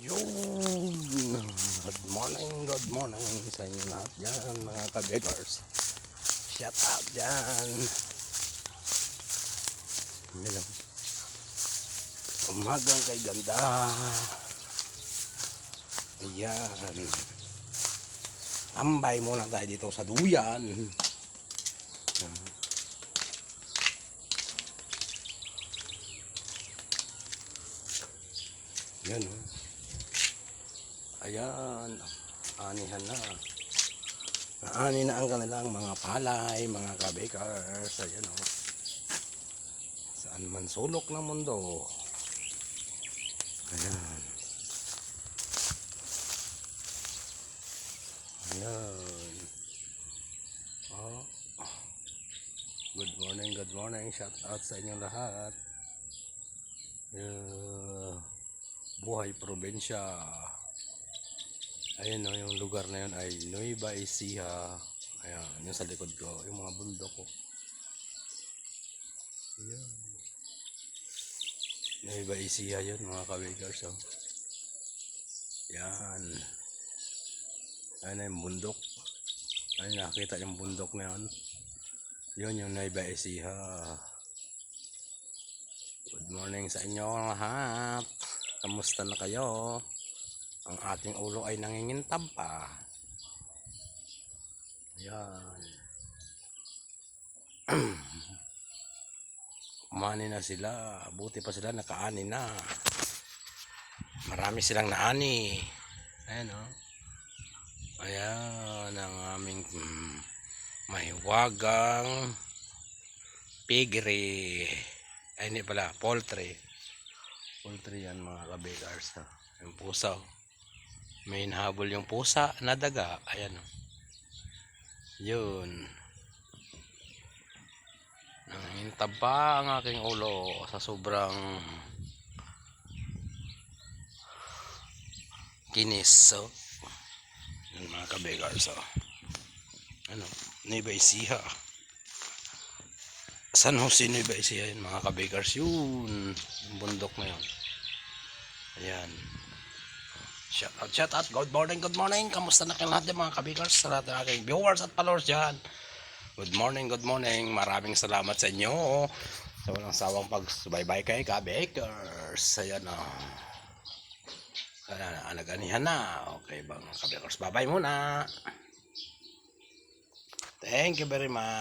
Yun! Good morning, good morning sa inyo lahat dyan, mga kabegars. Shout out dyan. Hello. Umagang kay ganda. Ayan. Ambay muna tayo dito sa duyan. Yan oh. Ayan. Anihan na. Naani na ang kanilang mga palay, mga kabakers. Ayan o. Saan man sulok ng mundo. Ayan. Ayan. Oh. Good morning, good morning. Shout out sa inyong lahat. Yeah. Buhay probinsya. Ayun no, yung lugar na yun ay Nueva Ecija. Ayan, yung sa likod ko, yung mga bundok ko. Ayan. Nueva Ecija yun, mga kabigars. Oh. Yan. Ayun na yung bundok. Ayun, nakita yung bundok na yun. Yun yung Nueva Ecija. Good morning sa inyo lahat. Kamusta na kayo? Ang ating ulo ay nangingintab pa. Ayan. Umani na sila. Buti pa sila nakaani na. Marami silang naani. Ayan o. Oh. Ayan ang aming mm, mahiwagang piggery. Ay hindi pala, poultry. Poultry yan mga kabigars. Yung pusa. oh. May inahabol yung pusa na daga. Ayan. Yun. Nangintab pa ang aking ulo sa sobrang kinis. So, yun mga kabigars. Oh. Ano? Nueva Ecija. San Jose Nueva Ecija yun mga kabigars. Yun. Yung bundok na yun. Ayan. Shout out, shout out. Good morning, good morning. Kamusta na kayo lahat ng mga kabigars? Sa lahat ng aking viewers at followers dyan. Good morning, good morning. Maraming salamat sa inyo. Sa walang sawang pagsubaybay kay kabigars. Ayan o. Ayan na, nag-anihan na. Okay bang kabigars? Bye-bye muna. Thank you very much.